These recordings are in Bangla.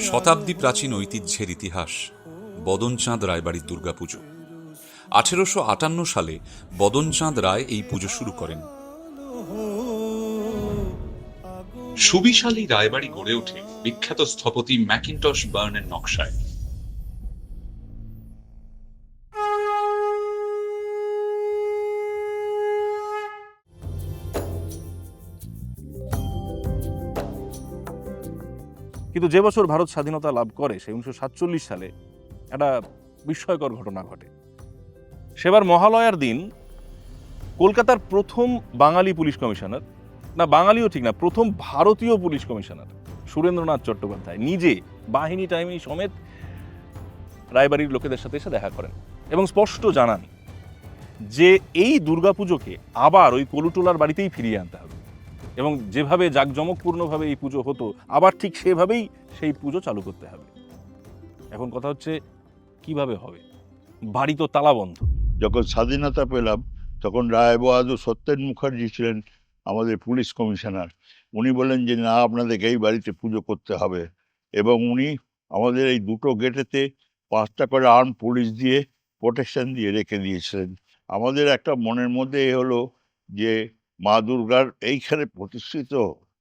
শতাব্দী প্রাচীন ঐতিহ্যের ইতিহাস বদনচাঁদ রায়বাড়ির দুর্গাপুজো। আঠেরোশো আটান্ন সালে বদনচাঁদ রায় এই পুজো শুরু করেন। সুবিশালী রায়বাড়ি গড়ে ওঠে বিখ্যাত স্থপতি ম্যাকিনটশ বার্নের নকশায়। কিন্তু যে বছর ভারত স্বাধীনতা লাভ করে, সেই উনিশশো সাতচল্লিশ সালে একটা বিস্ময়কর ঘটনা ঘটে। সেবার মহালয়ার দিন কলকাতার প্রথম বাঙালি পুলিশ কমিশনার, না বাঙালিও ঠিক না, প্রথম ভারতীয় পুলিশ কমিশনার সুরেন্দ্রনাথ চট্টোপাধ্যায় নিজে বাহিনী, টাইমি সমেত রায়বাড়ির লোকেদের সাথে এসে দেখা করেন এবং স্পষ্ট জানান যে এই দুর্গাপুজোকে আবার ওই কলুটোলার বাড়িতেই ফিরিয়ে আনতে হবে। এবং যেভাবে জাঁকজমকপূর্ণভাবে এই পুজো হতো, আবার ঠিক সেভাবেই সেই পুজো চালু করতে হবে। এখন কথা হচ্ছে, কীভাবে হবে? বাড়ি তো তালাবন্ধ যখন স্বাধীনতা পেলাম, তখন রায় বাহাদুর সত্যেন মুখার্জি ছিলেন আমাদের পুলিশ কমিশনার। উনি বলেন যে, না, আপনাদেরকে এই বাড়িতে পুজো করতে হবে। এবং উনি আমাদের এই দুটো গেটেতে পাঁচটা করে আর্ম পুলিশ দিয়ে প্রোটেকশন দিয়ে রেখে দিয়েছিলেন। আমাদের একটা মনের মধ্যে এ হলো যে মা দুর্গার এইখানে প্রতিষ্ঠিত,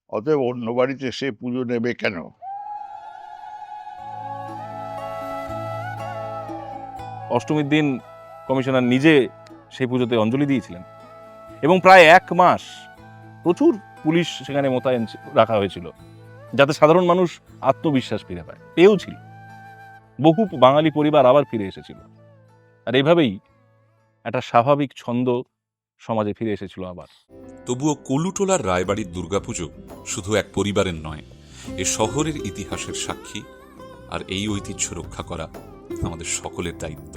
অতএব অন্য বাড়িতে সে পুজো নেবে কেন? অষ্টমীর দিন কমিশনার নিজে সেই পুজোতে অঞ্জলি দিয়েছিলেন এবং প্রায় এক মাস প্রচুর পুলিশ সেখানে মোতায়েন রাখা হয়েছিল যাতে সাধারণ মানুষ আত্মবিশ্বাস ফিরে পায়। পেয়েও ছিল বহু বাঙালি পরিবার আবার ফিরে এসেছিল। আর এভাবেই একটা স্বাভাবিক ছন্দ সমাজে ফিরে এসেছিল আবার। তবুও কলুটোলার রায়বাড়ির দুর্গাপুজো শুধু এক পরিবারের নয়, এ শহরের ইতিহাসের সাক্ষী, আর এই ঐতিহ্য রক্ষা করা আমাদের সকলের দায়িত্ব।